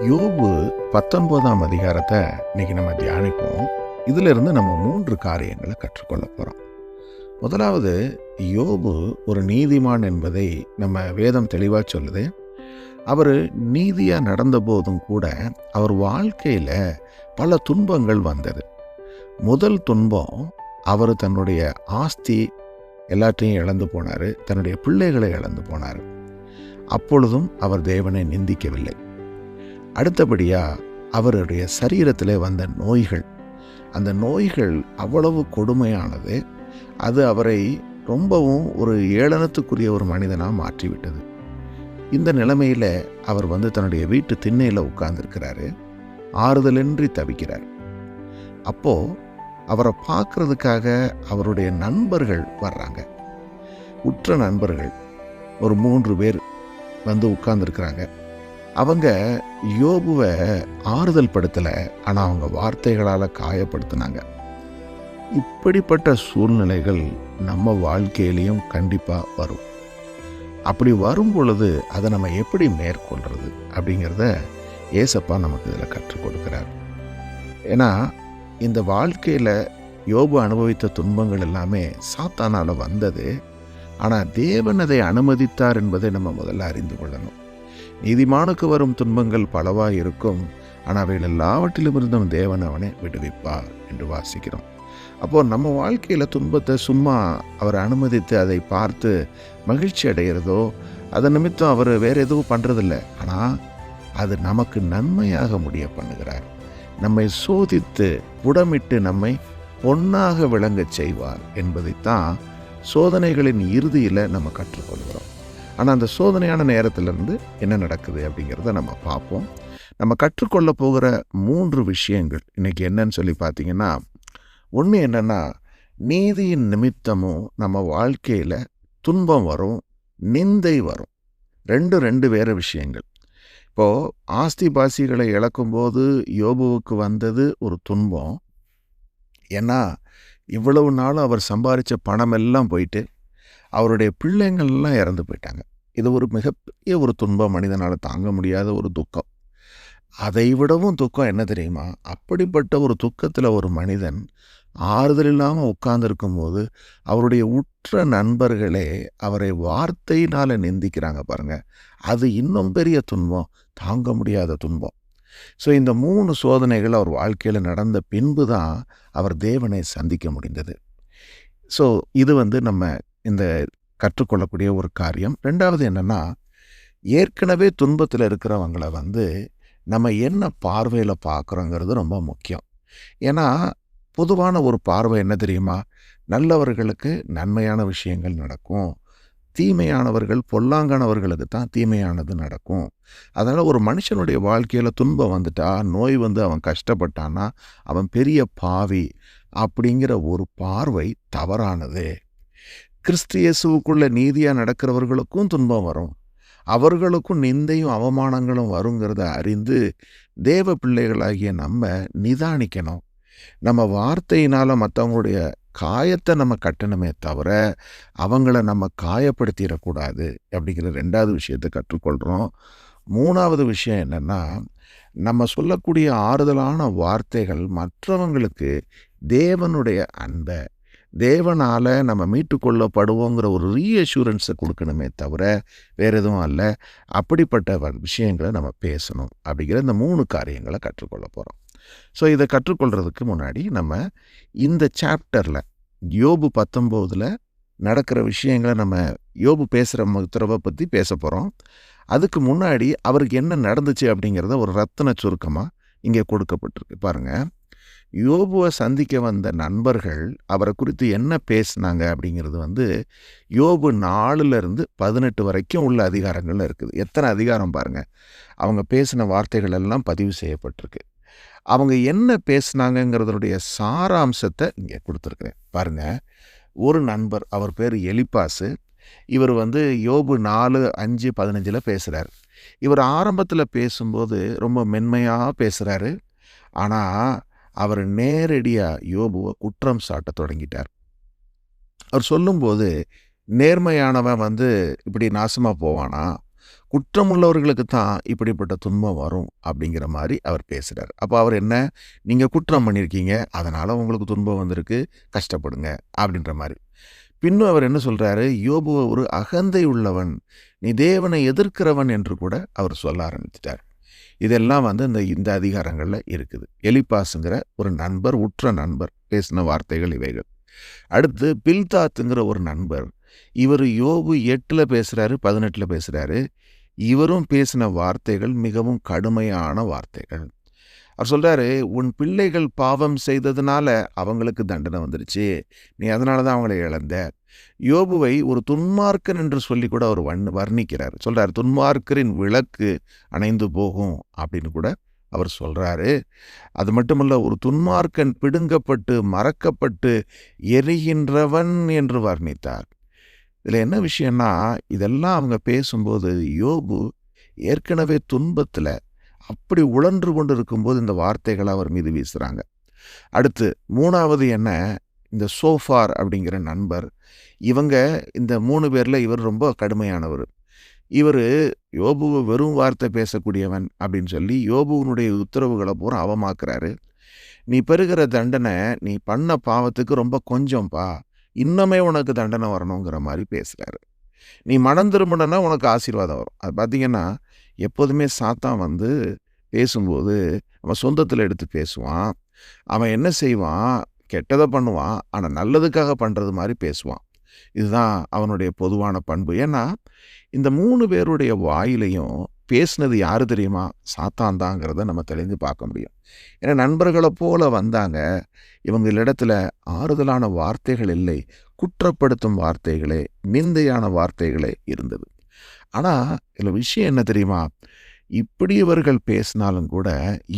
யோபு பத்தொன்பதாம் அதிகாரத்தை இன்னைக்கு நம்ம தியானிப்போம். இதிலிருந்து நம்ம மூன்று காரியங்களை கற்றுக்கொள்ள போகிறோம் முதலாவது யோபு ஒரு நீதிமான் என்பதை நம்ம வேதம் தெளிவாக சொல்லுது. அவர் நீதியாக நடந்த போதும் கூட அவர் வாழ்க்கையில் பல துன்பங்கள் வந்தது. முதல் துன்பம் அவர் தன்னுடைய ஆஸ்தி எல்லாத்தையும் இழந்து போனார் தன்னுடைய பிள்ளைகளை இழந்து போனார். அப்பொழுதும் அவர் தேவனை நிந்திக்கவில்லை. அடுத்தபடியாக அவருடைய சரீரத்தில் வந்த நோய்கள். அந்த நோய்கள் அவ்வளவு கொடுமையானது அது அவரை ரொம்பவும் ஒரு ஏளனத்துக்குரிய ஒரு மனிதனாக மாற்றிவிட்டது. இந்த நிலைமையில் அவர் வந்து தன்னுடைய வீட்டு திண்ணையில் உட்கார்ந்துருக்கிறாரு. ஆறுதலின்றி தவிக்கிறார். அப்போது அவரை பார்க்குறதுக்காக அவருடைய நண்பர்கள் வர்றாங்க. உற்ற நண்பர்கள் ஒரு மூன்று பேர் வந்து உட்கார்ந்துருக்குறாங்க. அவங்க யோபுவை ஆறுதல் படுத்தலை ஆனால் அவங்க வார்த்தைகளால் காயப்படுத்தினாங்க. இப்படிப்பட்ட சூழ்நிலைகள் நம்ம வாழ்க்கையிலையும் கண்டிப்பாக வரும். அப்படி வரும் பொழுது அதை நம்ம எப்படி மேற்கொள்கிறது அப்படிங்கிறத ஏசப்பா நமக்கு இதில் கற்றுக் கொடுக்குறார். ஏன்னா இந்த வாழ்க்கையில் யோபு அனுபவித்த துன்பங்கள் எல்லாமே சாத்தானால் வந்தது. ஆனால் தேவன் அதை அனுமதித்தார் என்பதை நம்ம முதல்ல அறிந்து கொள்ளணும். நீதிமானுக்கு வரும் துன்பங்கள் பலவாக இருக்கும் ஆனால் அவைகள் எல்லாவற்றிலும் இருந்தும் தேவன் அவனை விடுவிப்பார் என்று வாசிக்கிறோம். அப்போது நம்ம வாழ்க்கையில் துன்பத்தை சும்மா அவர் அனுமதித்து அதை பார்த்து மகிழ்ச்சி அடைகிறதோ அதன் நிமித்தம் அவர் வேறு எதுவும் பண்ணுறதில்ல ஆனால் அது நமக்கு நன்மையாக முடிய பண்ணுகிறார். நம்மை சோதித்து புடமிட்டு நம்மை பொன்னாக விளங்கச் செய்வார் என்பதைத்தான் சோதனைகளின் இறுதியில் நம்ம கற்றுக்கொள்கிறோம். ஆனால் அந்த சோதனையான நேரத்திலிருந்து என்ன நடக்குது அப்படிங்கிறத நம்ம பார்ப்போம். நம்ம கற்றுக்கொள்ள போகிற மூன்று விஷயங்கள் இன்றைக்கி என்னன்னு சொல்லி பார்த்தீங்கன்னா ஒன்று என்னென்னா நீதியின் நிமித்தமும் நம்ம வாழ்க்கையில் துன்பம் வரும் நிந்தை வரும். ரெண்டு ரெண்டு வேறு விஷயங்கள். இப்போது ஆஸ்தி பாசிகளை இழக்கும்போது யோபுவுக்கு வந்தது ஒரு துன்பம். ஏன்னா இவ்வளவு நாளும் அவர் சம்பாதிச்ச பணமெல்லாம் போயிட்டு அவருடைய பிள்ளைங்கள்லாம் இறந்து போயிட்டாங்க. இது ஒரு மிகப்பெரிய ஒரு துன்பம். மனிதனால் தாங்க முடியாத ஒரு துக்கம். அதை விடவும் துக்கம் என்ன தெரியுமா? அப்படிப்பட்ட ஒரு துக்கத்தில் ஒரு மனிதன் ஆறுதல் இல்லாமல் உட்கார்ந்துருக்கும் போது அவருடைய உற்ற நண்பர்களே அவரை வார்த்தையினால் நிந்திக்கிறாங்க பாருங்கள் அது இன்னும் பெரிய துன்பம். தாங்க முடியாத துன்பம். ஸோ இந்த மூணு சோதனைகள் அவர் வாழ்க்கையில் நடந்த பின்பு தான் அவர் தேவனை சந்திக்க முடிந்தது. ஸோ இது வந்து நம்ம இந்த கற்றுக்கொள்ளக்கூடிய ஒரு காரியம். ரெண்டாவது என்னென்னா ஏற்கனவே துன்பத்தில் இருக்கிறவங்கள வந்து நம்ம என்ன பார்வையில் பார்க்குறோங்கிறது ரொம்ப முக்கியம். ஏன்னா பொதுவான ஒரு பார்வை என்ன தெரியுமா? நல்லவர்களுக்கு நன்மையான விஷயங்கள் நடக்கும். தீமையானவர்கள் பொல்லாங்கானவர்களுக்கு தான் தீமையானது நடக்கும். அதனால் ஒரு மனுஷனுடைய வாழ்க்கையில் துன்பம் வந்துட்டா நோய் வந்து அவன் கஷ்டப்பட்டான்னா அவன் பெரிய பாவி அப்படிங்கிற ஒரு பார்வை தவறானது. கிறிஸ்து இயேசுவுக்குள்ள நீதியாக நடக்கிறவர்களுக்கும் துன்பம் வரும். அவர்களுக்கும் நிந்தையும் அவமானங்களும் வருங்கிறத அறிந்து தேவ பிள்ளைகளாகிய நம்ம நிதானிக்கணும். நம்ம வார்த்தையினால் மற்றவங்களுடைய காயத்தை நம்ம கட்டணுமே தவிர அவங்கள நம்ம காயப்படுத்திடக்கூடாது அப்படிங்கிற ரெண்டாவது விஷயத்தை கற்றுக்கொள்கிறோம் மூணாவது விஷயம் என்னென்னா நம்ம சொல்லக்கூடிய ஆறுதலான வார்த்தைகள் மற்றவங்களுக்கு தேவனுடைய அன்பை தேவனால் நம்ம மீட்டுக்கொள்ளப்படுவோங்கிற ஒரு ரீஅஷூரன்ஸை கொடுக்கணுமே தவிர வேறு எதுவும் அல்ல. அப்படிப்பட்ட விஷயங்களை நம்ம பேசணும் அப்படிங்கிற இந்த மூணு காரியங்களை கற்றுக்கொள்ள போகிறோம் ஸோ இதை கற்றுக்கொள்கிறதுக்கு முன்னாடி நம்ம இந்த சாப்டரில் யோபு பத்தொம்போதில் நடக்கிற விஷயங்களை நம்ம யோபு பேசுகிற முத்திரவை பற்றி பேச போகிறோம் அதுக்கு முன்னாடி அவருக்கு என்ன நடந்துச்சு அப்படிங்கிறத ஒரு ரத்தன சுருக்கமாக இங்கே கொடுக்கப்பட்டிருக்கு. பாருங்கள் யோபுவை சந்திக்க வந்த நண்பர்கள் அவரை குறித்து என்ன பேசினாங்க அப்படிங்கிறது வந்து யோபு நாலுலேருந்து பதினெட்டு வரைக்கும் உள்ள அதிகாரங்கள் இருக்குது. எத்தனை அதிகாரம் பாருங்கள் அவங்க பேசின வார்த்தைகள் எல்லாம் பதிவு செய்யப்பட்டிருக்கு. அவங்க என்ன பேசுனாங்கங்கிறதுடைய சாராம்சத்தை இங்கே கொடுத்துருக்குறேன். பாருங்கள் ஒரு நண்பர் அவர் பேர் எலிப்பாசு. இவர் வந்து யோபு நாலு அஞ்சு பதினஞ்சில் பேசுகிறார் இவர் ஆரம்பத்தில் பேசும்போது ரொம்ப மென்மையாக பேசுகிறாரு ஆனால் அவர் நேரடியாக யோபுவை குற்றம் சாட்ட தொடங்கிட்டார். அவர் சொல்லும்போது நேர்மையானவன் வந்து இப்படி நாசமாக போவானா? குற்றம் உள்ளவர்களுக்கு தான் இப்படிப்பட்ட துன்பம் வரும் அப்படிங்கிற மாதிரி அவர் பேசுகிறார் அப்போ அவர் என்ன? நீங்கள் குற்றம் பண்ணியிருக்கீங்க அதனால் உங்களுக்கு துன்பம் வந்திருக்கு கஷ்டப்படுங்க அப்படின்ற மாதிரி. பின்னும் அவர் என்ன சொல்கிறாரு யோபுவை ஒரு அகந்தை உள்ளவன் நீ தேவனை எதிர்க்கிறவன் என்று கூட அவர் சொல்ல ஆரம்பிச்சிட்டார். இதெல்லாம் வந்து இந்த இந்த அதிகாரங்களில் இருக்குது. எலிபாஸுங்கிற ஒரு நண்பர் உற்ற நண்பர் பேசின வார்த்தைகள் இவைகள். அடுத்து பில்தாத்துங்கிற ஒரு நண்பர் இவர் யோபு எட்டில் பேசுகிறாரு பதினெட்டில் பேசுகிறாரு இவரும் பேசின வார்த்தைகள் மிகவும் கடுமையான வார்த்தைகள். அவர் சொல்கிறாரு உன் பிள்ளைகள் பாவம் செய்ததுனால அவங்களுக்கு தண்டனை வந்துருச்சு. நீ அதனால தான் அவங்களை இழந்த. யோபுவை ஒரு துன்மார்க்கன் என்று சொல்லி கூட அவர் வர்ண வர்ணிக்கிறார். சொல்கிறார் துன்மார்க்கரின் விளக்கு அணைந்து போகும் அப்படின்னு கூட அவர் சொல்கிறாரு அது மட்டுமல்ல ஒரு துன்மார்க்கன் பிடுங்கப்பட்டு மறக்கப்பட்டு எரிகின்றவன் என்று வர்ணித்தார். இதில் என்ன விஷயம்னா இதெல்லாம் அவங்க பேசும்போது யோபு ஏற்கனவே துன்பத்தில் அப்படி உழன்று கொண்டு இருக்கும்போது இந்த வார்த்தைகளை அவர் மீது வீசுகிறாங்க அடுத்து மூணாவது என்ன? இந்த சோஃபார் அப்படிங்கிற நண்பர் இவங்க இந்த மூணு பேரில் இவர் ரொம்ப கடுமையானவர். இவர் யோபுவை வெறும் வார்த்தை பேசக்கூடியவன் அப்படின்னு சொல்லி யோபுவனுடைய உத்தரவுகளை பூரா அவமாக்குறாரு. நீ பெறுகிற தண்டனை நீ பண்ண பாவத்துக்கு ரொம்ப கொஞ்சம்பா இன்னமே உனக்கு தண்டனை வரணுங்கிற மாதிரி பேசுகிறாரு நீ மனம் திரும்பினா உனக்கு ஆசீர்வாதம் வரும். அது பார்த்தீங்கன்னா எப்போதுமே சாத்தான் வந்து பேசும்போது அவன் சொந்தத்தில் எடுத்து பேசுவான். அவன் என்ன செய்வான்? கெட்டதை பண்ணுவான். ஆனால் நல்லதுக்காக பண்ணுறது மாதிரி பேசுவான். இதுதான் அவனுடைய பொதுவான பண்பு. ஏன்னா இந்த மூணு பேருடைய வாயிலையும் பேசுனது யார் தெரியுமா? சாத்தான் தாங்கிறத நம்ம தெளிந்து பார்க்க முடியும். ஏன்னா நண்பர்களை போல வந்தாங்க. இவங்களிடத்துல ஆறுதலான வார்த்தைகள் இல்லை குற்றப்படுத்தும் வார்த்தைகளே நிந்தையான வார்த்தைகளே இருந்தது. ஆனால் இதில் விஷயம் என்ன தெரியுமா? இப்படி இவர்கள் பேசினாலும் கூட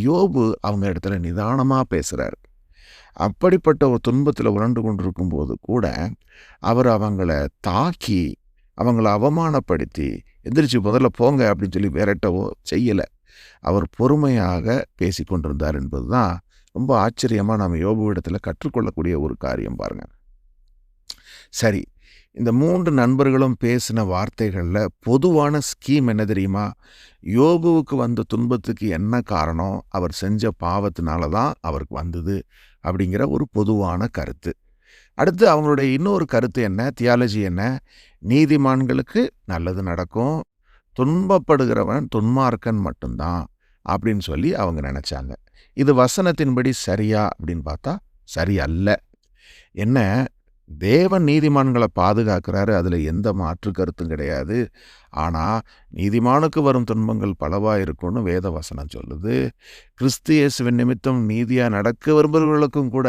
யோபு அவங்க இடத்துல நிதானமாக பேசுகிறார் அப்படிப்பட்ட ஒரு துன்பத்தில் உரண்டு கொண்டிருக்கும் போது கூட அவர் அவங்கள தாக்கி அவங்கள அவமானப்படுத்தி எந்திரிச்சு முதல்ல போங்க அப்படின்னு சொல்லி விரட்டவோ செய்யலை. அவர் பொறுமையாக பேசி கொண்டிருந்தார் என்பது தான் ரொம்ப ஆச்சரியமாக நம்ம யோபு இடத்துல கற்றுக்கொள்ளக்கூடிய ஒரு காரியம் பாருங்கள் சரி இந்த மூன்று நண்பர்களும் பேசின வார்த்தைகளில் பொதுவான ஸ்கீம் என்ன தெரியுமா? யோகுவுக்கு வந்த துன்பத்துக்கு என்ன காரணம்? அவர் செஞ்ச பாவத்தினால தான் அவருக்கு வந்தது அப்படிங்கிற ஒரு பொதுவான கருத்து. அடுத்து அவங்களுடைய இன்னொரு கருத்து என்ன? தியாலஜி என்ன? நீதிமான்களுக்கு நல்லது நடக்கும். துன்பப்படுகிறவன் துன்மார்க்கன் மட்டும்தான் அப்படின்னு சொல்லி அவங்க நினச்சாங்க. இது வசனத்தின்படி சரியா அப்படின்னு பார்த்தா சரி அல்ல என்ன? தேவன் நீதிமான்களை பாதுகாக்கிறாரு அதில் எந்த மாற்று கருத்தும் கிடையாது. ஆனால் நீதிமானுக்கு வரும் துன்பங்கள் பலவாக இருக்கும்னு வேத வசனம் சொல்லுது. கிறிஸ்து இயேசுவின் நிமித்தம் நீதியாக நடக்க விரும்புகிறவர்களுக்கும் கூட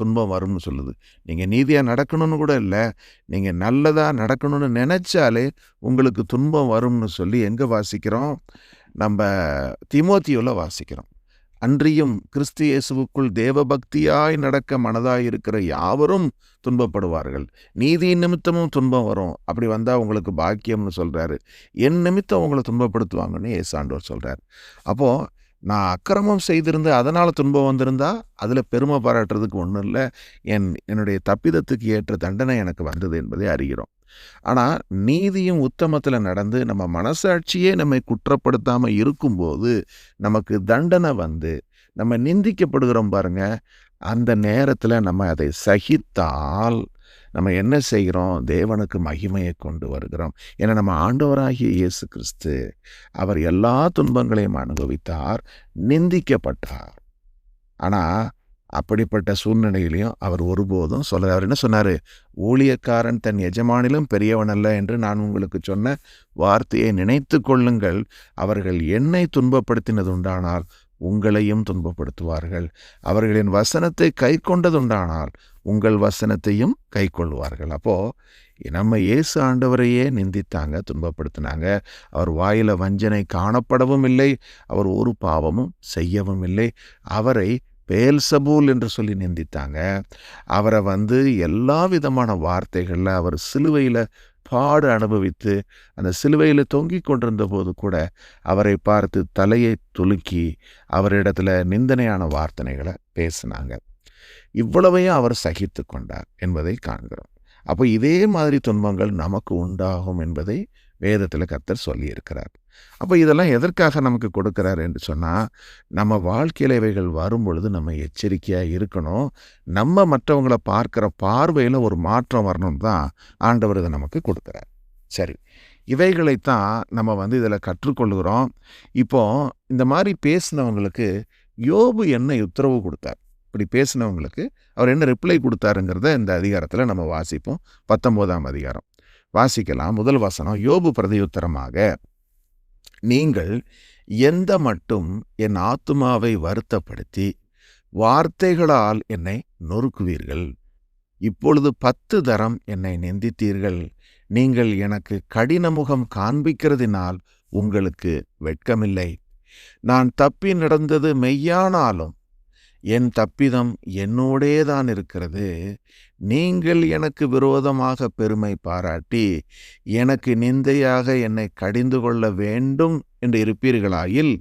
துன்பம் வரும்னு சொல்லுது. நீங்கள் நீதியாக நடக்கணும்னு கூட இல்லை நீங்கள் நல்லதாக நடக்கணும்னு நினச்சாலே உங்களுக்கு துன்பம் வரும்னு சொல்லி எங்கே வாசிக்கிறோம்? நம்ம திமோத்தியோவில் வாசிக்கிறோம். அன்றியும் கிறிஸ்து இயேசுவுக்குள் தேவபக்தியாய் நடக்க மனதாயிருக்கிற யாவரும் துன்பப்படுவார்கள். நீதியின் நிமித்தமும் துன்பம் வரும். அப்படி வந்தால் உங்களுக்கு பாக்கியம்னு சொல்கிறாரு என் நிமித்தம் உங்களை துன்பப்படுத்துவாங்கன்னு ஏசாண்டோர் சொல்கிறார் அப்போது நான் அக்கிரமம் செய்திருந்து அதனால் துன்பம் வந்திருந்தா அதில் பெருமை பாராட்டுறதுக்கு ஒன்றும் இல்லை. என் என்னுடைய தப்பிதத்துக்கு ஏற்ற தண்டனை எனக்கு வந்தது என்பதை அறிகிறோம். ஆனால் நீதியும் உத்தமத்தில் நடந்து நம்ம மனசாட்சியே நம்மை குற்றப்படுத்தாமல் இருக்கும்போது நமக்கு தண்டனை வந்து நம்ம நிந்திக்கப்படுகிறோம் பாருங்க அந்த நேரத்தில் நம்ம அதை சகித்தால் நம்ம என்ன செய்கிறோம்? தேவனுக்கு மகிமையை கொண்டு வருகிறோம். ஏன்னா நம்ம ஆண்டவராகிய இயேசு கிறிஸ்து அவர் எல்லா துன்பங்களையும் அனுபவித்தார் நிந்திக்கப்பட்டார். ஆனால் அப்படிப்பட்ட சூழ்நிலையிலையும் அவர் ஒருபோதும் சொல்ல அவர் என்ன சொன்னார்? ஊழியக்காரன் தன் எஜமானிலும் பெரியவன் அல்ல என்று நான் உங்களுக்கு சொன்ன வார்த்தையை நினைத்து கொள்ளுங்கள். அவர்கள் என்னை துன்பப்படுத்தினது உண்டானால் உங்களையும் துன்பப்படுத்துவார்கள். அவர்களின் வசனத்தை கை கொண்டதுண்டானால் உங்கள் வசனத்தையும் கை கொள்வார்கள். அப்போது நம்ம இயேசு ஆண்டவரையே நிந்தித்தாங்க துன்பப்படுத்தினாங்க. அவர் வாயில வஞ்சனை காணப்படவும் இல்லை. அவர் ஒரு பாவமும் செய்யவும் இல்லை. அவரை பேல்சபூல் என்று சொல்லி நிந்தித்தாங்க. அவரை வந்து எல்லா விதமான வார்த்தைகளில் அவர் சிலுவையில் பாடு அனுபவித்து அந்த சிலுவையில் தொங்கிக் கொண்டிருந்த போது கூட அவரை பார்த்து தலையை துலுக்கி அவரிடத்துல நிந்தனையான வார்த்தனைகளை பேசினாங்க. இவ்வளவையும் அவர் சகித்து கொண்டார் என்பதை காண்கிறோம். அப்போ இதே மாதிரி துன்பங்கள் நமக்கு உண்டாகும் என்பதை வேதத்தில் கர்த்தர் சொல்லியிருக்கிறார். அப்போ இதெல்லாம் எதற்காக நமக்கு கொடுக்கிறார் என்று சொன்னால் நம்ம வாழ்க்கையில் இவைகள் வரும் பொழுது நம்ம எச்சரிக்கையாக இருக்கணும். நம்ம மற்றவங்களை பார்க்குற பார்வையில் ஒரு மாற்றம் வரணும் தான் ஆண்டவர் இதை நமக்கு கொடுக்குறார். சரி இவைகளைத்தான் நம்ம வந்து இதில் கற்றுக்கொள்கிறோம். இப்போ இந்த மாதிரி பேசினவங்களுக்கு யோபு என்ன உத்தரவு கொடுத்தார்? இப்படி பேசினவங்களுக்கு அவர் என்ன ரிப்ளை கொடுத்தாருங்கிறத இந்த அதிகாரத்தில் நம்ம வாசிப்போம். பத்தொம்போதாம் அதிகாரம். வாசிக்கலாம். முதல் வசனம் யோபு பிரதியுத்தரமாக நீங்கள் எந்த மட்டும் என் ஆத்துமாவை வருத்தப்படுத்தி வார்த்தைகளால் என்னை நொறுக்குவீர்கள். இப்பொழுது பத்து தரம் என்னை நிந்தித்தீர்கள். நீங்கள் எனக்கு கடின முகம் காண்பிக்கிறதினால் உங்களுக்கு வெட்கமில்லை. நான் தப்பி நடந்தது மெய்யானாலும் என் தப்பிதம் என்னோடேதான் இருக்கிறது. நீங்கள் எனக்கு விரோதமாக பெருமை பாராட்டி எனக்கு நிந்தையாக என்னை கடிந்து கொள்ள வேண்டும் என்று இருப்பீர்களாயில்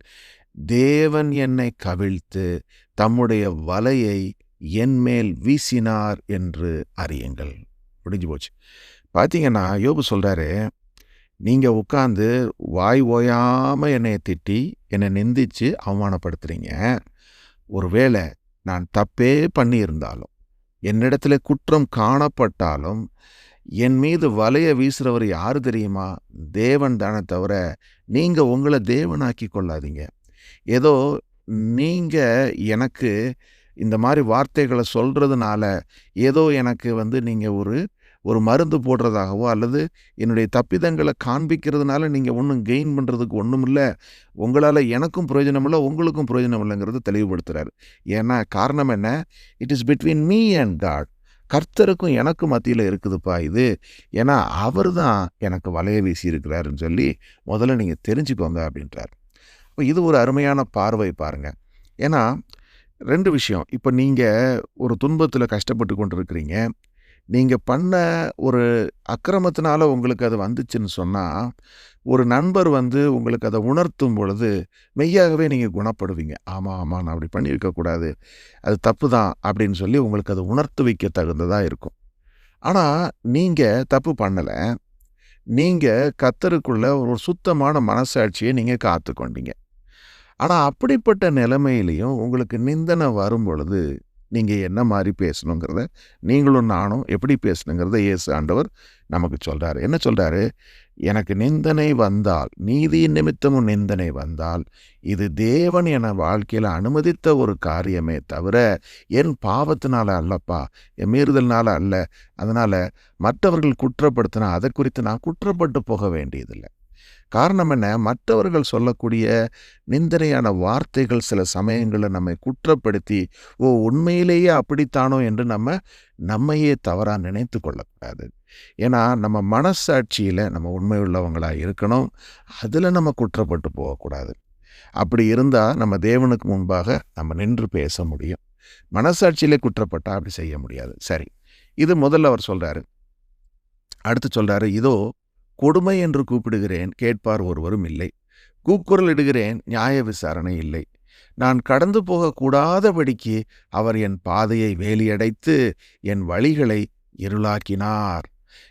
தேவன் என்னை கவிழ்த்து தம்முடைய வலையை என்மேல் வீசினார் என்று அறியுங்கள். முடிஞ்சு போச்சு. பார்த்தீங்கன்னா யோபு சொல்கிறாரு நீங்கள் உட்காந்து வாய் ஓயாமல் என்னை திட்டி என்னை நிந்திச்சு அவமானப்படுத்துகிறீங்க ஒருவேளை நான் தப்பே பண்ணியிருந்தாலும் என்னிடத்துல குற்றம் காணப்பட்டாலும் என் மீது வலைய வீசுகிறவர் யார் தெரியுமா? தேவன் தானே தவிர நீங்கள் உங்களை தேவனாக்கி கொள்ளாதீங்க. ஏதோ நீங்கள் எனக்கு இந்த மாதிரி வார்த்தைகளை சொல்கிறதுனால ஏதோ எனக்கு வந்து நீங்கள் ஒரு ஒரு மருந்து போடுறதாகவோ அல்லது என்னுடைய தப்பிதங்களை காண்பிக்கிறதுனால நீங்கள் ஒன்றும் கெயின் பண்ணுறதுக்கு ஒன்றும் இல்லை உங்களால் எனக்கும் பிரயோஜனம் இல்லை உங்களுக்கும் பிரயோஜனம் இல்லைங்கிறத தெளிவுபடுத்துகிறார் ஏன்னா காரணம் என்ன? It is between me and God கர்த்தருக்கும் எனக்கும் மத்தியில் இருக்குதுப்பா இது. ஏன்னா அவர் தான் எனக்கு வலைய வீசி இருக்கிறாருன்னு சொல்லி முதல்ல நீங்கள் தெரிஞ்சுக்கோங்க அப்படின்றார். இப்போ இது ஒரு அருமையான பார்வை பாருங்கள் ஏன்னா ரெண்டு விஷயம். இப்போ நீங்கள் ஒரு துன்பத்தில் கஷ்டப்பட்டு கொண்டு இருக்கிறீங்க நீங்கள் பண்ண ஒரு அக்கிரமத்தினால உங்களுக்கு அது வந்துச்சுன்னு சொன்னால் ஒரு நண்பர் வந்து உங்களுக்கு அதை உணர்த்தும் பொழுது மெய்யாகவே நீங்கள் குணப்படுவீங்க. ஆமாம் ஆமாம் நான் அப்படி பண்ணியிருக்கக்கூடாது அது தப்பு தான் அப்படின்னு சொல்லி உங்களுக்கு அதை உணர்த்து வைக்க தகுந்ததாக இருக்கும். ஆனால் நீங்கள் தப்பு பண்ணலை. நீங்கள் கத்தருக்குள்ள ஒரு சுத்தமான மனசாட்சியை நீங்கள் காத்து கொண்டீங்க ஆனால் அப்படிப்பட்ட நிலைமையிலையும் உங்களுக்கு நிந்தனை வரும் பொழுது நீங்கள் என்ன மாதிரி பேசணுங்கிறத நீங்களும் நானும் எப்படி பேசணுங்கிறத இயேசு ஆண்டவர் நமக்கு சொல்கிறாரு என்ன சொல்கிறாரு எனக்கு நிந்தனை வந்தால் நீதியின் நிமித்தமும் நிந்தனை வந்தால் இது தேவன் என வாழ்க்கையில் அனுமதித்த ஒரு காரியமே தவிர என் பாவத்தினால அல்லப்பா என் மீறுதல்னால அல்ல. அதனால் மற்றவர்கள் குற்றப்படுத்தினா அதை குறித்து நான் குற்றப்பட்டு போக வேண்டியதில்லை. காரணம் என்ன? மற்றவர்கள் சொல்லக்கூடிய நிந்தனையான வார்த்தைகள் சில சமயங்களில் நம்மை குற்றப்படுத்தி ஓ உண்மையிலேயே அப்படித்தானோ என்று நம்ம நம்மையே தவறாக நினைத்து கொள்ளக்கூடாது. ஏன்னா நம்ம மனசாட்சியில் நம்ம உண்மை உள்ளவங்களாக இருக்கணும். அதில் நம்ம குற்றப்பட்டு போகக்கூடாது. அப்படி இருந்தால் நம்ம தேவனுக்கு முன்பாக நம்ம நின்று பேச முடியும். மனசாட்சியிலே குற்றப்பட்டால் அப்படி செய்ய முடியாது. சரி. இது முதல்ல அவர் சொல்கிறாரு அடுத்து சொல்கிறாரு இதோ கொடுமை என்று கூப்பிடுகிறேன் கேட்பார் ஒருவரும் இல்லை. கூக்குரல் இடுகிறேன் நியாய விசாரணை இல்லை. நான் கடந்து போகக்கூடாதபடிக்கு அவர் என் பாதையை வேலியடைத்து என் வழிகளை இருளாக்கினார்.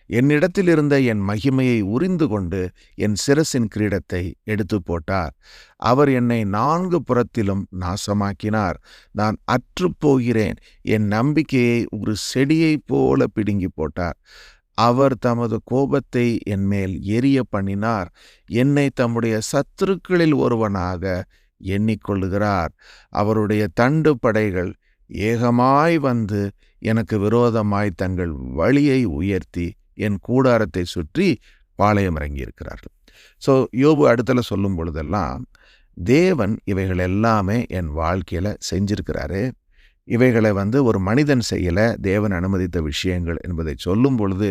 என்னிடத்தில் இருந்த என் மகிமையை உறிந்து கொண்டு என் சிரசின் கிரீடத்தை எடுத்து போட்டார். அவர் என்னை நான்கு புறத்திலும் நாசமாக்கினார். நான் அற்றுப்போகிறேன் என் நம்பிக்கையை ஒரு செடியைப் போல பிடுங்கி போட்டார். அவர் தமது கோபத்தை என்மேல் எரிய பண்ணினார். என்னை தம்முடைய சத்துருக்களில் ஒருவனாக எண்ணிக்கொள்ளுகிறார். அவருடைய தண்டு படைகள் ஏகமாய் வந்து எனக்கு விரோதமாய் தங்கள் வழியை உயர்த்தி என் கூடாரத்தை சுற்றி பாளையம் இறங்கியிருக்கிறார்கள். ஸோ யோபு அடுத்தல சொல்லும் பொழுதெல்லாம் தேவன் இவைகள் எல்லாமே என் வாழ்க்கையில் செஞ்சிருக்கிறாரு. இவைகளை வந்து ஒரு மனிதன் செய்யலை தேவன் அனுமதித்த விஷயங்கள் என்பதை சொல்லும் பொழுது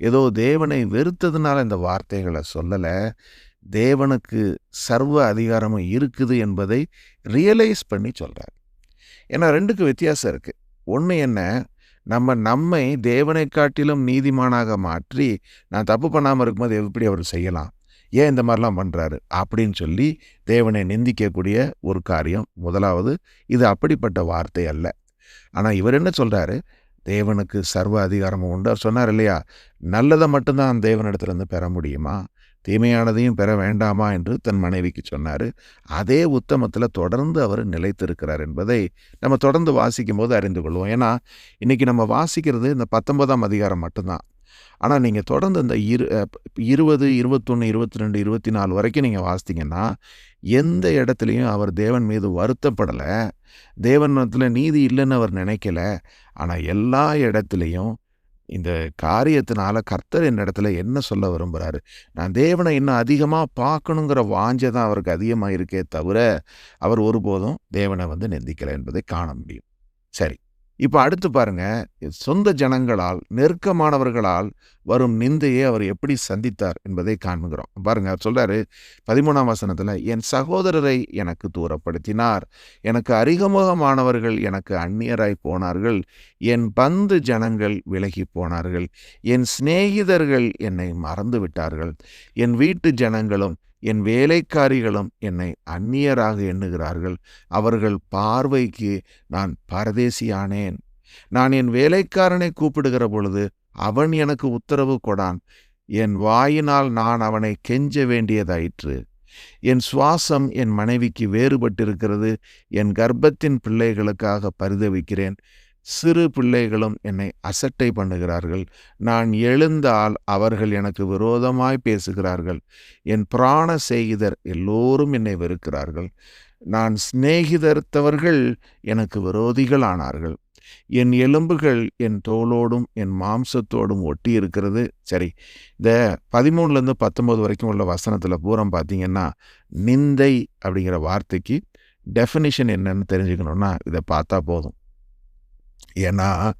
ஏதோ தேவனை வெறுத்ததுனால இந்த வார்த்தைகளை சொல்லலை. தேவனுக்கு சர்வ அதிகாரமும் இருக்குது என்பதை ரியலைஸ் பண்ணி சொல்கிறார் ஏன்னா ரெண்டுக்கு வித்தியாசம் இருக்குது ஒன்று என்ன நம்ம நம்மை தேவனை காட்டிலும் நீதிமானாக மாற்றி நான் தப்பு பண்ணாமல் இருக்கும்போது எப்படி அவர் செய்யலாம்? ஏன் இந்த மாதிரிலாம் பண்ணுறாரு அப்படின்னு சொல்லி தேவனை நிந்திக்கக்கூடிய ஒரு காரியம். முதலாவது இது அப்படிப்பட்ட வார்த்தை அல்ல. ஆனால் இவர் என்ன சொல்கிறாரு தேவனுக்கு சர்வ அதிகாரமும் உண்டு. அவர் சொன்னார் இல்லையா? நல்லதை மட்டும்தான் தேவனிடத்துலேருந்து பெற முடியுமா? தீமையானதையும் பெற வேண்டாமா? என்று தன் மனைவிக்கு சொன்னார். அதே உத்தமத்தில் தொடர்ந்து அவர் நிலைத்திருக்கிறார் என்பதை நம்ம தொடர்ந்து வாசிக்கும் போது அறிந்து கொள்வோம். ஏன்னா இன்றைக்கி நம்ம வாசிக்கிறது இந்த பத்தொன்பதாம் அதிகாரம் மட்டும்தான். ஆனால் நீங்கள் தொடர்ந்து இந்த இரு இருபது இருபத்தொன்று இருபத்தி ரெண்டு இருபத்தி நாலு வரைக்கும் நீங்கள் வாசித்தீங்கன்னா எந்த இடத்துலையும் அவர் தேவன் மீது வருத்தப்படலை. தேவனத்தில் நீதி இல்லைன்னு அவர் நினைக்கல. ஆனால் எல்லா இடத்துலையும் இந்த காரியத்தினால கர்த்தர் என் இடத்துல என்ன சொல்ல விரும்புகிறாரு நான் தேவனை இன்னும் அதிகமாக பார்க்கணுங்கிற வாஞ்சை தான் அவருக்கு அதிகமாக இருக்கே தவிர அவர் ஒருபோதும் தேவனை வந்து நிந்திக்கலை என்பதை காண முடியும். சரி. இப்போ அடுத்து பாருங்க சொந்த ஜனங்களால் நெருக்கமானவர்களால் வரும் நிந்தையை அவர் எப்படி சந்தித்தார் என்பதை காண்கிறோம். பாருங்க அவர் சொல்றாரு பதிமூணாம் வசனத்தில் என் சகோதரரை எனக்கு தூரப்படுத்தினார் எனக்கு அறிகமுகமானவர்கள் எனக்கு அந்நியராய் போனார்கள் என் பந்து ஜனங்கள் விலகி போனார்கள் என் சிநேகிதர்கள் என்னை மறந்து விட்டார்கள் என் வீட்டு ஜனங்களும் என் வேலைக்காரிகளும் என்னை அந்நியராக எண்ணுகிறார்கள். அவர்கள் பார்வைக்கு நான் பரதேசியானேன். நான் என் வேலைக்காரனை கூப்பிடுகிற பொழுது அவன் எனக்கு உத்தரவு கொடான். என் வாயினால் நான் அவனை கெஞ்ச வேண்டியதாயிற்று. என் சுவாசம் என் மனைவிக்கு வேறுபட்டிருக்கிறது. என் கர்ப்பத்தின் பிள்ளைகளுக்காக பரிதவிக்கிறேன். சிறு பிள்ளைகளும் என்னை அசட்டை பண்ணுகிறார்கள். நான் எழுந்தால் அவர்கள் எனக்கு விரோதமாய் பேசுகிறார்கள். என் பிராண செய்கிதர் எல்லோரும் என்னை வெறுக்கிறார்கள். நான் சிநேகிதர்த்தவர்கள் எனக்கு விரோதிகள் ஆனார்கள் என் எலும்புகள் என் தோளோடும் என் மாம்சத்தோடும் ஒட்டி இருக்கிறது சரி இந்த பதிமூணுலேருந்து பத்தொம்போது வரைக்கும் உள்ள வசனத்தில் பூரம் பார்த்தீங்கன்னா நிந்தை அப்படிங்கிற வார்த்தைக்கு டெஃபினிஷன் என்னன்னு தெரிஞ்சுக்கணுன்னா இதை பார்த்தா போதும். ஏன்னா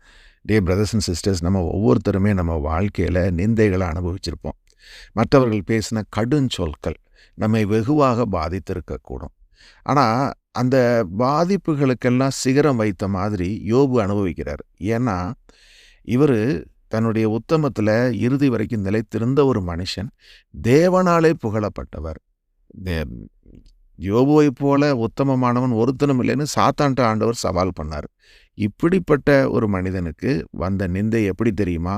டே பிரதர்ஸ் அண்ட் சிஸ்டர்ஸ் நம்ம ஒவ்வொருத்தருமே நம்ம வாழ்க்கையில் நிந்தைகளை அனுபவிச்சிருப்போம். மற்றவர்கள் பேசின கடுஞ்சொற்கள் நம்மை வெகுவாக பாதித்திருக்கக்கூடும். ஆனால் அந்த பாதிப்புகளுக்கெல்லாம் சிகரம் வைத்த மாதிரி யோபு அனுபவிக்கிறார். ஏன்னா இவர் தன்னுடைய உத்தமத்தில் இறுதி வரைக்கும் நிலைத்திருந்த ஒரு மனுஷன் தேவனாலே புகழப்பட்டவர். தே- யோபுவை போல உத்தமமானவன் ஒருத்தனும் இல்லைன்னு சாத்தான்ட்ட ஆண்டவர் சவால் பண்ணார். இப்படிப்பட்ட ஒரு மனிதனுக்கு வந்த நிந்தை எப்படி தெரியுமா?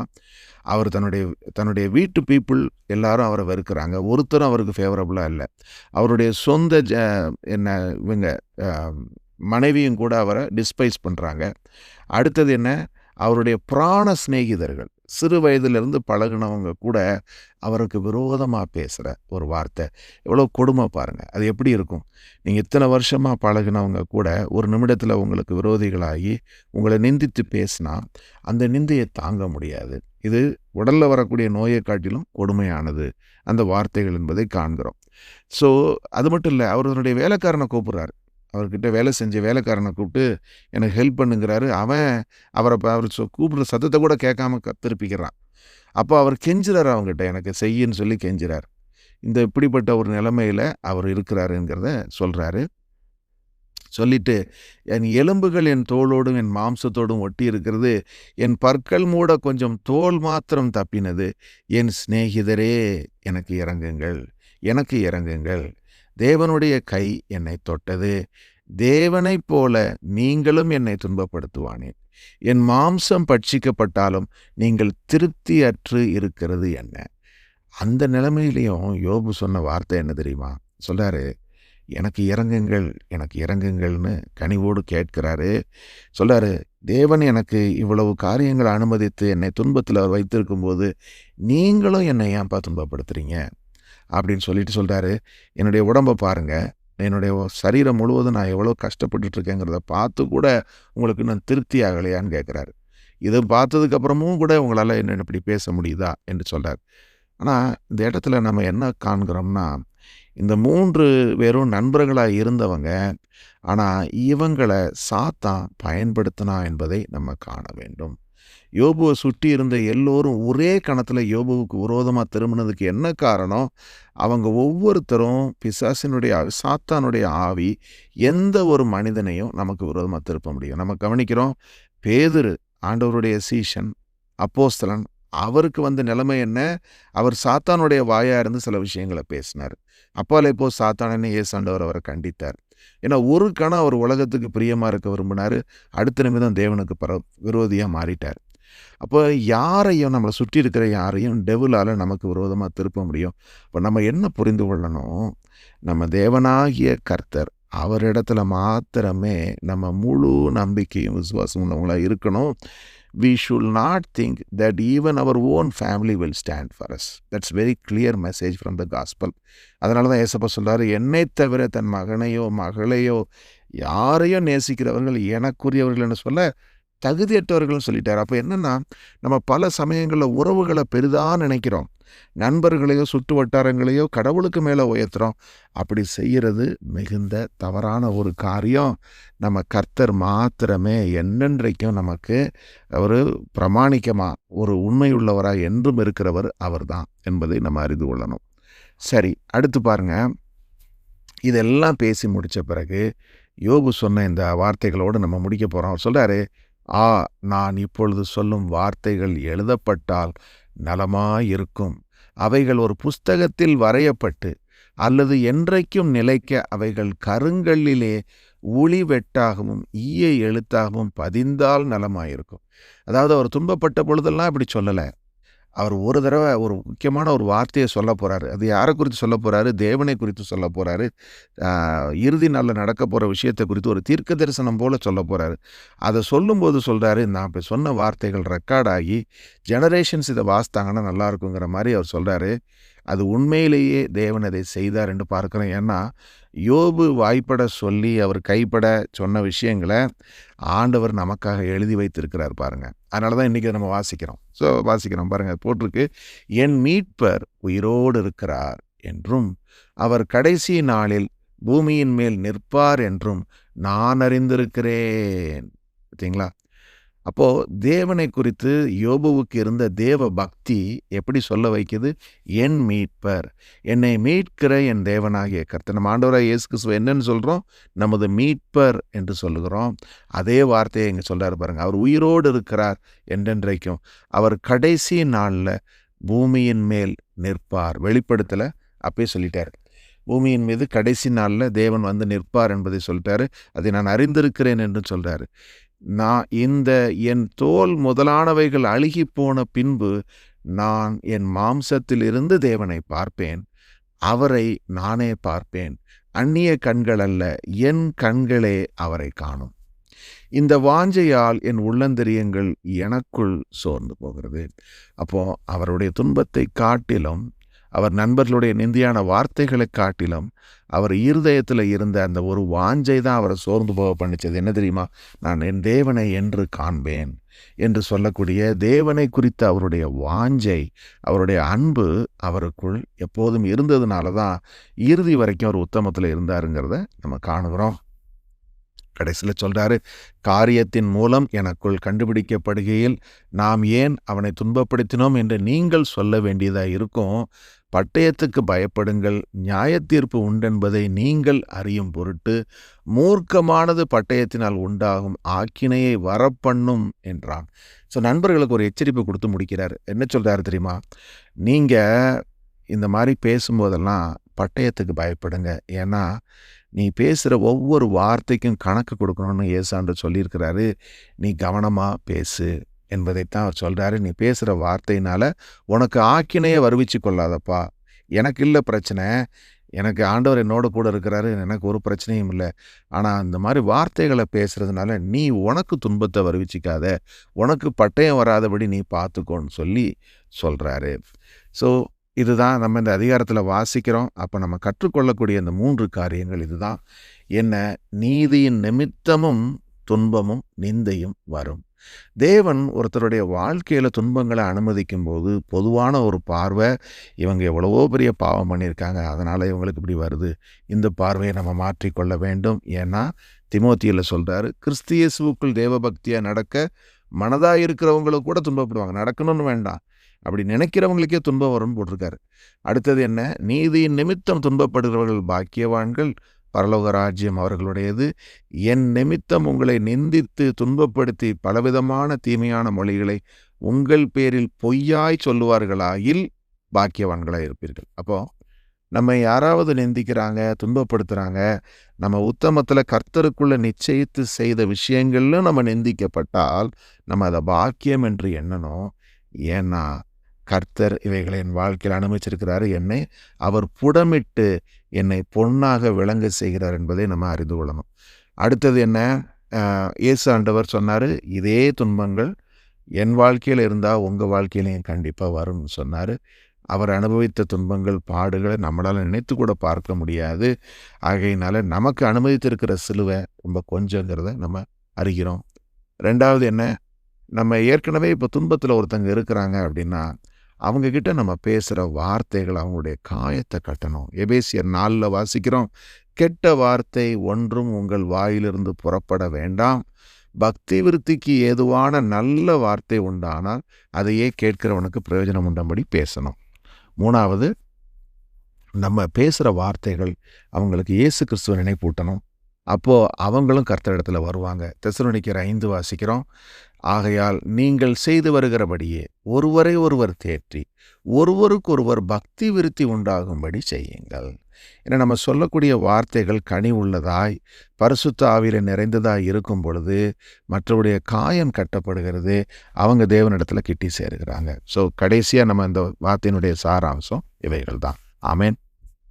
அவர் தன்னுடைய தன்னுடைய வீட்டு பீப்புள் எல்லாரும் அவரை வெறுக்கிறாங்க. ஒருத்தரும் அவருக்கு ஃபேவரபுளாக இல்லை. அவருடைய சொந்த ஜ என்ன இவங்க மனைவியும் கூட அவரை டிஸ்பைஸ் பண்ணுறாங்க அடுத்தது என்ன? அவருடைய பிராண சிநேகிதர்கள். சிறு வயதிலிருந்து பழகுனவங்க கூட அவருக்கு விரோதமாக பேசுகிற ஒரு வார்த்தை. எவ்வளோ கொடுமை பாருங்கள் அது எப்படி இருக்கும்? நீங்கள் இத்தனை வருஷமாக பழகுனவங்க கூட ஒரு நிமிடத்தில் உங்களுக்கு விரோதிகளாகி உங்களை நிந்தித்து பேசினா அந்த நிந்தையை தாங்க முடியாது. இது உடலில் வரக்கூடிய நோயை காட்டிலும் கொடுமையானது. அந்த வார்த்தைகள் என்பதை காண்கிறோம். ஸோ அது மட்டும் இல்லை அவர் தன்னுடைய வேலைக்காரனை கூப்பிட்றாரு. அவர்கிட்ட வேலை செஞ்ச வேலைக்காரனை கூப்பிட்டு எனக்கு ஹெல்ப் பண்ணுங்கிறாரு. அவன் அவரை ப- அவர் சொ- கூப்பிடுற சத்தத்தை கூட கேட்காம க- திருப்பிக்கிறான் அப்போ அவர் கெஞ்சுறாரு அவங்ககிட்ட எனக்கு செய்யின்னு சொல்லி கெஞ்சுறார். இந்த இப்படிப்பட்ட ஒரு நிலைமையில் அவர் இருக்கிறாருங்கிறத சொல்கிறாரு சொல்லிட்டு என் எலும்புகள் என் தோளோடும் என் மாம்சத்தோடும் ஒட்டி இருக்கிறது. என் பற்கள் மூட கொஞ்சம் தோல் மாத்திரம் தப்பினது. என் சிநேகிதரே எனக்கு இறங்குங்கள். எனக்கு இறங்குங்கள். தேவனுடைய கை என்னை தொட்டது. தேவனைப் போல நீங்களும் என்னை துன்பப்படுத்துவானேன் என் மாம்சம் பட்சிக்கப்பட்டாலும் நீங்கள் திருப்தியற்று இருக்கிறது என்ன? அந்த நிலைமையிலையும் யோபு சொன்ன வார்த்தை என்ன தெரியுமா? சொல்கிறாரு எனக்கு இறங்குங்கள் எனக்கு இறங்குங்கள்னு கனிவோடு கேட்கிறாரு. சொல்கிறாரு தேவன் எனக்கு இவ்வளவு காரியங்களை அனுமதித்து என்னை துன்பத்தில் வைத்திருக்கும்போது நீங்களும் என்னை ஏன்ப்பா துன்பப்படுத்துகிறீங்க அப்படின்னு சொல்லிட்டு சொல்கிறாரு என்னுடைய உடம்பை பாருங்க. என்னுடைய சரீரம் முழுவதும் நான் எவ்வளோ கஷ்டப்பட்டுட்டு இருக்கேங்கிறத பார்த்து கூட உங்களுக்கு நான் திருப்தி ஆகலையான்னு கேட்குறாரு இதை பார்த்ததுக்கப்புறமும் கூட உங்களால் என்ன இப்படி பேச முடியுதா? என்று சொல்கிறார் ஆனால் இந்த இடத்துல நம்ம என்ன காண்கிறோம்னா இந்த மூன்று பேரும் நண்பர்களாக இருந்தவங்க. ஆனால் இவங்களை சாத்தான் பயன்படுத்தினா என்பதை நம்ம காண வேண்டும். யோபுவை சுற்றி இருந்த எல்லோரும் ஒரே கணத்தில் யோபுவுக்கு விரோதமாக திரும்பினதுக்கு என்ன காரணம்? அவங்க ஒவ்வொருத்தரும் பிசாசினுடைய சாத்தானுடைய ஆவி எந்த ஒரு மனிதனையும் நமக்கு விரோதமாக திருப்ப முடியும். நம்ம கவனிக்கிறோம் பேதுரு ஆண்டவருடைய சீஷன் அப்போஸ்தலன் அவருக்கு வந்த நிலைமை என்ன? அவர் சாத்தானுடைய வாயா இருந்து சில விஷயங்களை பேசினார். அப்பாலே போ சாத்தானன்னு ஏசாண்டவர் அவரை கண்டித்தார். ஏன்னா ஒரு கணம் அவர் உலகத்துக்கு பிரியமாக இருக்க விரும்பினார். அடுத்த நிமிடம் தேவனுக்கு பர விரோதியாக மாறிட்டார். அப்போ யாரையும் நம்மளை சுற்றி இருக்கிற யாரையும் டெவிலால் நமக்கு விரோதமாக திருப்ப முடியும். இப்போ நம்ம என்ன புரிந்து கொள்ளணும்? நம்ம தேவனாகிய கர்த்தர் அவரிடத்துல மாத்திரமே நம்ம முழு நம்பிக்கையும் விசுவாசம் உள்ளவங்களாக இருக்கணும். We shall not think that even our own family will stand for us that's very clear message from the gospel அதனால தான் ஏசப்பா சொல்கிறார் என்னை தவிர தன் மகனையோ மகளையோ யாரையும் நேசிக்கிறவர்கள் எனக்குரியவர்கள் என்று சொல்ல தகுதியற்றவர்கள்னு சொல்லிட்டார். அப்போ என்னென்னா நம்ம பல சமயங்களில் உறவுகளை பெரிதாக நினைக்கிறோம். நண்பர்களையோ சுற்று வட்டாரங்களையோ கடவுளுக்கு மேலே உயர்த்துறோம். அப்படி செய்கிறது மிகுந்த தவறான ஒரு காரியம். நம்ம கர்த்தர் மாத்திரமே என்னென்றைக்கும் நமக்கு ஒரு பிரமாணிக்கமாக ஒரு உண்மையுள்ளவராக என்றும் இருக்கிறவர் அவர்தான் என்பதை நம்ம அறிந்து கொள்ளணும். சரி அடுத்து பாருங்க. இதெல்லாம் பேசி முடித்த பிறகு யோபு சொன்ன இந்த வார்த்தைகளோடு நம்ம முடிக்க போகிறோம் அவர் சொல்கிறாரு ஆ நான் இப்பொழுது சொல்லும் வார்த்தைகள் எழுதப்பட்டால் நலமாயிருக்கும். அவைகள் ஒரு புஸ்தகத்தில் வரையப்பட்டு அல்லது என்றைக்கும் நிலைக்க அவைகள் கருங்கல்லிலே உளி வெட்டாகவும் ஈய எழுத்தாகவும் பதிந்தால் நலமாயிருக்கும். அதாவது அவர் துன்பப்பட்ட பொழுதெல்லாம் இப்படி சொல்லலை. அவர் ஒரு தடவை ஒரு முக்கியமான ஒரு வார்த்தையை சொல்ல போகிறாரு அது யாரை குறித்து சொல்ல போகிறாரு தேவனை குறித்து சொல்ல போகிறாரு இறுதி நாளில் நடக்க போகிற விஷயத்தை குறித்து ஒரு தீர்க்க தரிசனம் போல் சொல்ல போகிறாரு அதை சொல்லும்போது சொல்கிறாரு நான் இப்போ சொன்ன வார்த்தைகள் ரெக்கார்டாகி ஜெனரேஷன்ஸ் இதை வாசித்தாங்கன்னா நல்லா இருக்குங்கிற மாதிரி அவர் சொல்கிறாரு அது உண்மையிலேயே தேவன் அதை செய்தார் என்று பார்க்குறோம் ஏன்னா யோபு வாய்ப்பட சொல்லி அவர் கைப்பட சொன்ன விஷயங்களை ஆண்டவர் நமக்காக எழுதி வைத்திருக்கிறார் பாருங்க. அதனால தான் இன்றைக்கி நம்ம வாசிக்கிறோம். ஸோ வாசிக்கிறோம் பாருங்கள் போட்டிருக்கு. என் மீட்பர் உயிரோடு இருக்கிறார் என்றும் அவர் கடைசி நாளில் பூமியின் மேல் நிற்பார் என்றும் நான் அறிந்திருக்கிறேன். பார்த்தீங்களா? அப்போது தேவனை குறித்து யோபுவுக்கு இருந்த தேவ பக்தி எப்படி சொல்ல வைக்குது? என் மீட்பர். என்னை மீட்கிற என் தேவனாகிய கர்த்தர். நம்ம ஆண்டவராக இயேசு கிறிஸ்துவ என்னன்னு சொல்கிறோம் நமது மீட்பர் என்று சொல்லுகிறோம். அதே வார்த்தையை இங்கே சொல்கிறார் பாருங்கள் அவர் உயிரோடு இருக்கிறார் என்றென்றைக்கும். அவர் கடைசி நாளில் பூமியின் மேல் நிற்பார். வெளிப்படுத்தலை அப்பயே சொல்லிட்டார். பூமியின் மீது கடைசி நாளில் தேவன் வந்து நிற்பார் என்பதை சொல்லிட்டாரு. அதை நான் அறிந்திருக்கிறேன் என்று சொல்கிறாரு நான் இந்த என் தோல் முதலானவைகள் அழுகி போன பின்பு நான் என் மாம்சத்திலிருந்து தேவனை பார்ப்பேன். அவரை நானே பார்ப்பேன். அந்நிய கண்கள் அல்ல என் கண்களே அவரை காணும். இந்த வாஞ்சையால் என் உள்ளந்தரியங்கள் எனக்குள் சோர்ந்து போகிறது. அப்போ அவருடைய துன்பத்தை காட்டிலும் அவர் நண்பர்களுடைய நிந்தியான வார்த்தைகளை காட்டிலும் அவர் இருதயத்தில் இருந்த அந்த ஒரு வாஞ்சை தான் அவரை சோர்ந்து போக பண்ணிச்சது. என்ன தெரியுமா? நான் என் தேவனை என்று காண்பேன் என்று சொல்லக்கூடிய தேவனை குறித்த அவருடைய வாஞ்சை அவருடைய அன்பு அவருக்குள் எப்போதும் இருந்ததுனால தான் இறுதி வரைக்கும் அவர் உத்தமத்தில் இருந்தாருங்கிறத நம்ம காணுகிறோம். கடைசியில் சொல்கிறாரு காரியத்தின் மூலம் எனக்குள் கண்டுபிடிக்கப்படுகையில் நாம் ஏன் அவனை துன்பப்படுத்தினோம்? என்று நீங்கள் சொல்ல வேண்டியதாக இருக்கும். பட்டயத்துக்கு பயப்படுங்கள் நியாயத்தீர்ப்பு உண்டென்பதை நீங்கள் அறியும் பொருட்டு மூர்க்கமானது பட்டயத்தினால் உண்டாகும் ஆக்கினையை வரப்பண்ணும் என்றான். ஸோ நண்பர்களுக்கு ஒரு எச்சரிப்பு கொடுத்து முடிக்கிறார். என்ன சொல்கிறாரு தெரியுமா? நீங்கள் இந்த மாதிரி பேசும்போதெல்லாம் பட்டயத்துக்கு பயப்படுங்க. ஏன்னா நீ பேசுகிற ஒவ்வொரு வார்த்தைக்கும் கணக்கு கொடுக்கணும்னு ஏசாண்டு சொல்லியிருக்கிறாரு. நீ கவனமாக பேசு. என்பதைத்தான் அவர் சொல்கிறாரு நீ பேசுகிற வார்த்தையினால் உனக்கு ஆக்கினையை வருவிச்சு கொள்ளாதப்பா. எனக்கு இல்லை பிரச்சனை. எனக்கு ஆண்டவர் என்னோட கூட இருக்கிறாரு. எனக்கு ஒரு பிரச்சனையும் இல்லை. ஆனால் இந்த மாதிரி வார்த்தைகளை பேசுகிறதுனால நீ உனக்கு துன்பத்தை வருவிச்சிக்காத. உனக்கு பட்டயம் வராதபடி நீ பார்த்துக்கோன்னு சொல்லி சொல்கிறாரு ஸோ இதுதான் நம்ம இந்த அதிகாரத்தில் வாசிக்கிறோம். அப்போ நம்ம கற்றுக்கொள்ளக்கூடிய இந்த மூன்று காரியங்கள் இதுதான். என்ன? நீதியின் நிமித்தமும் துன்பமும் நிந்தையும் வரும். தேவன் ஒருத்தருடைய வாழ்க்கையில் துன்பங்களை அனுமதிக்கும் போது பொதுவான ஒரு பார்வை இவங்க எவ்வளவோ பெரிய பாவம் பண்ணியிருக்காங்க அதனால் இவங்களுக்கு இப்படி வருது. இந்த பார்வையை நம்ம மாற்றிக்கொள்ள வேண்டும். ஏன்னா திமோத்தியில் சொல்கிறாரு கிறிஸ்தியசுவுக்குள் தேவபக்தியாக நடக்க மனதாக இருக்கிறவங்களுக்கு கூட துன்பப்படுவாங்க. நடக்கணும்னு வேண்டாம். அப்படி நினைக்கிறவங்களுக்கே துன்பம் வரும்னு போட்டிருக்காரு. அடுத்தது என்ன? நீதியின் நிமித்தம் துன்பப்படுகிறவர்கள் பாக்கியவான்கள் பரலோக ராஜ்யம் அவர்களுடையது. என் நிமித்தம் உங்களை நிந்தித்து துன்பப்படுத்தி பலவிதமான தீமையான மொழிகளை உங்கள் பேரில் பொய்யாய் சொல்லுவார்களாயில் பாக்கியவான்களாக இருப்பீர்கள். அப்போ நம்ம யாராவது நிந்திக்கிறாங்க துன்பப்படுத்துகிறாங்க நம்ம உத்தமத்தில் கர்த்தருக்குள்ளே நிச்சயித்து செய்த விஷயங்களும் நம்ம நிந்திக்கப்பட்டால் நம்ம அதை பாக்கியம் என்று எண்ணணும். ஏன்னா கர்த்தர் இவைகளை என் வாழ்க்கையில் அனுமதிச்சிருக்கிறாரு. என்னை அவர் புடமிட்டு என்னை பொன்னாக விளங்க செய்கிறார் என்பதை நம்ம அறிந்து கொள்ளணும். அடுத்தது என்ன? இயேசு ஆண்டவர் சொன்னார் இதே துன்பங்கள் என் வாழ்க்கையில் இருந்தால் உங்கள் வாழ்க்கையிலையும் கண்டிப்பாக வரும்னு சொன்னார். அவர் அனுபவித்த துன்பங்கள் பாடுகளை நம்மளால் நினைத்து கூட பார்க்க முடியாது. ஆகையினால நமக்கு அனுமதித்திருக்கிற சிலுவை ரொம்ப கொஞ்சங்கிறத நம்ம அறிகிறோம். ரெண்டாவது என்ன? நம்ம ஏற்கனவே இப்போ துன்பத்தில் ஒருத்தங்க இருக்கிறாங்க அப்படின்னா அவங்கக்கிட்ட நம்ம பேசுகிற வார்த்தைகள் அவங்களுடைய காயத்தை கட்டணும். எபேசியர் நாளில் வாசிக்கிறோம் கெட்ட வார்த்தை ஒன்றும் உங்கள் வாயிலிருந்து புறப்பட வேண்டாம். பக்தி விருத்திக்கு ஏதுவான நல்ல வார்த்தை உண்டானால் அதையே கேட்கிறவனுக்கு பிரயோஜனம் உண்டபடி பேசணும். மூணாவது நம்ம பேசுகிற வார்த்தைகள் அவங்களுக்கு இயேசு கிறிஸ்துவ நினைப்பூட்டணும். அப்போது அவங்களும் கர்த்தரிடத்தில் வருவாங்க. தெசலோனிக்கர் ஐந்து வாசிக்கிறோம் ஆகையால் நீங்கள் செய்து வருகிறபடியே ஒருவரை ஒருவர் தேற்றி ஒருவருக்கொருவர் பக்தி விருத்தி உண்டாகும்படி செய்யுங்கள். என நம்ம சொல்லக்கூடிய வார்த்தைகள் கனி உள்ளதாய் பரிசுத்த ஆவியில் நிறைந்ததாய் இருக்கும் பொழுது மற்றவருடைய காயம் கட்டப்படுகிறது அவங்க தேவனிடத்தில் கிட்டி சேருகிறாங்க. ஸோ கடைசியாக நம்ம இந்த வார்த்தையினுடைய சாராம்சம் இவைகள் தான் ஆமேன்.